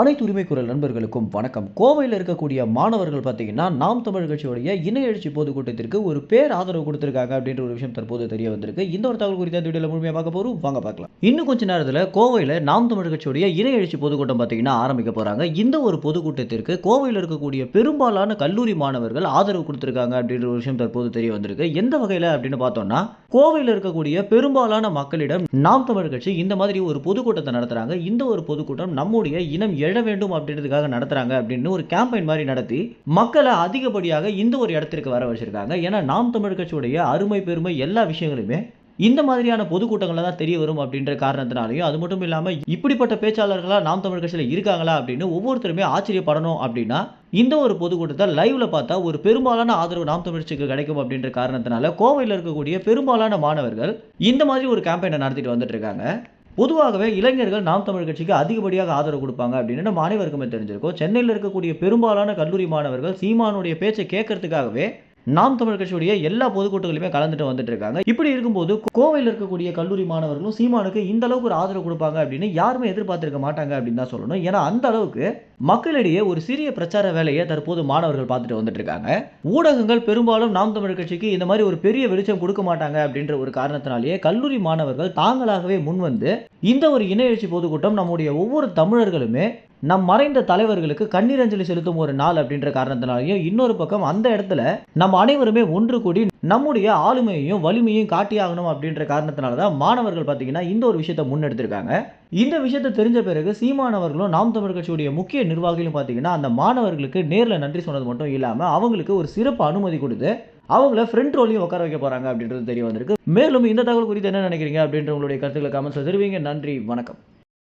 அனைத்து உரிமை குரல் நண்பர்களுக்கும் வணக்கம். கோவையில் இருக்கக்கூடிய மாணவர்கள் பார்த்தீங்கன்னா நாம் தமிழ் கட்சியுடைய இணைய எழுச்சி பொதுக்கூட்டத்திற்கு ஒரு பேர் ஆதரவு கொடுத்திருக்காங்க அப்படின்ற ஒரு விஷயம் தற்போது தெரிய வந்திருக்கு. இந்த ஒரு தகவல் குறித்த இந்த வீடியோவில் முழுமையாக பார்க்க போகிறோம் வாங்க பார்க்கலாம். இன்னும் கொஞ்ச நேரத்தில் கோவையில் நாம் தமிழ் கட்சியுடைய இணைய எழுச்சி பொதுக்கூட்டம் பார்த்தீங்கன்னா ஆரம்பிக்க போகிறாங்க இந்த ஒரு பொதுக்கூட்டத்திற்கு கோவையில் இருக்கக்கூடிய பெரும்பாலான கல்லூரி மாணவர்கள் ஆதரவு கொடுத்திருக்காங்க அப்படின்ற ஒரு விஷயம் தற்போது தெரிய வந்திருக்கு. எந்த வகையில் அப்படின்னு பார்த்தோம்னா கோவையில் இருக்கக்கூடிய பெரும்பாலான மக்களிடம் நாம் தமிழ் கட்சி இந்த மாதிரி ஒரு பொதுக்கூட்டத்தை நடத்துகிறாங்க இந்த ஒரு பொதுக்கூட்டம் நம்முடைய இனம் எழ வேண்டும் அப்படின்றதுக்காக நடத்துகிறாங்க அப்படின்னு ஒரு கேம்பெயின் மாதிரி நடத்தி மக்களை அதிகப்படியாக இந்த ஒரு இடத்திற்கு வர வச்சுருக்காங்க. ஏன்னா நாம் தமிழ் கட்சியுடைய அருமை பெருமை எல்லா விஷயங்களுமே இந்த மாதிரியான பொதுக்கூட்டங்கள்ல தான் தெரிய வரும் அப்படின்ற காரணத்தினாலையும் அது மட்டும் இல்லாமல் இப்படிப்பட்ட பேச்சாளர்களாக நாம் தமிழ் கட்சியில் இருக்காங்களா அப்படின்னு ஒவ்வொருத்தருமே ஆச்சரியப்படணும் அப்படின்னா இந்த ஒரு பொதுக்கூட்டத்தை லைவ்ல பார்த்தா ஒரு பெரும்பாலான ஆதரவு நாம் தமிழ்ச்சிக்கு கிடைக்கும் அப்படின்ற காரணத்தினால கோவையில் இருக்கக்கூடிய பெரும்பாலான மாணவர்கள் இந்த மாதிரி ஒரு கேம்பெயினை நடத்திட்டு வந்துட்டு இருக்காங்க. பொதுவாகவே இளைஞர்கள் நாம் தமிழ் கட்சிக்கு அதிகப்படியாக ஆதரவு கொடுப்பாங்க அப்படின்னு நம்ம அனைவருக்குமே தெரிஞ்சிருக்கோம். சென்னையில் இருக்கக்கூடிய பெரும்பாலான கல்லூரி மாணவர்கள் சீமானுடைய பேச்சை கேட்கறதுக்காகவே நாம் தமிழ் கட்சியுடைய எல்லா பொதுக்கூட்டங்களுமே கலந்துட்டு வந்துட்டு இருக்காங்க. இப்படி இருக்கும்போது கோவையில் இருக்கக்கூடிய கல்லூரி மாணவர்களும் சீமானுக்கு இந்த அளவுக்கு ஒரு ஆதரவு கொடுப்பாங்க அப்படின்னு யாருமே எதிர்பார்த்திருக்க மாட்டாங்க அப்படின்னு தான் சொல்லணும். ஏன்னா அந்த அளவுக்கு மக்களிடையே ஒரு சிறிய பிரச்சார வேலையை தற்போது மாணவர்கள் பார்த்துட்டு வந்துட்டு இருக்காங்க. ஊடகங்கள் பெரும்பாலும் நாம் தமிழ் கட்சிக்கு இந்த மாதிரி ஒரு பெரிய வெளிச்சம் கொடுக்க மாட்டாங்க அப்படின்ற ஒரு காரணத்தினாலேயே கல்லூரி மாணவர்கள் தாங்களாகவே முன்வந்து இந்த ஒரு இணைய எழுச்சி பொதுக்கூட்டம் நம்முடைய ஒவ்வொரு தமிழர்களுமே நம் மறைந்த தலைவர்களுக்கு கண்ணீரஞ்சலி செலுத்தும் ஒரு நாள் அப்படின்ற காரணத்தினாலையும் இன்னொரு பக்கம் அந்த இடத்துல நம்ம அனைவருமே ஒன்று கூடி நம்முடைய ஆளுமையையும் வலிமையும் காட்டியாகணும் அப்படின்ற காரணத்தினால தான் மாணவர்கள் பார்த்தீங்கன்னா இந்த ஒரு விஷயத்தை முன்னெடுத்திருக்காங்க. இந்த விஷயத்தை தெரிஞ்ச பிறகு சீமானவர்களும் நாம் தமிழ் கட்சியுடைய முக்கிய நிர்வாகிகளும் பார்த்தீங்கன்னா அந்த மாணவர்களுக்கு நேரில் நன்றி சொன்னது மட்டும் இல்லாமல் அவங்களுக்கு ஒரு சிறப்பு அனுமதி கொடுத்து அவங்கள ஃப்ரெண்ட் ரோலையும் உட்கார வைக்க போறாங்க அப்படின்றது தெரிய வந்திருக்கு. மேலும் இந்த தகவல் குறித்து என்ன நினைக்கிறீங்க அப்படின்ற உங்களுடைய கருத்துக்களை கமெண்ட்ஸில் தெரிவிங்க. நன்றி வணக்கம்.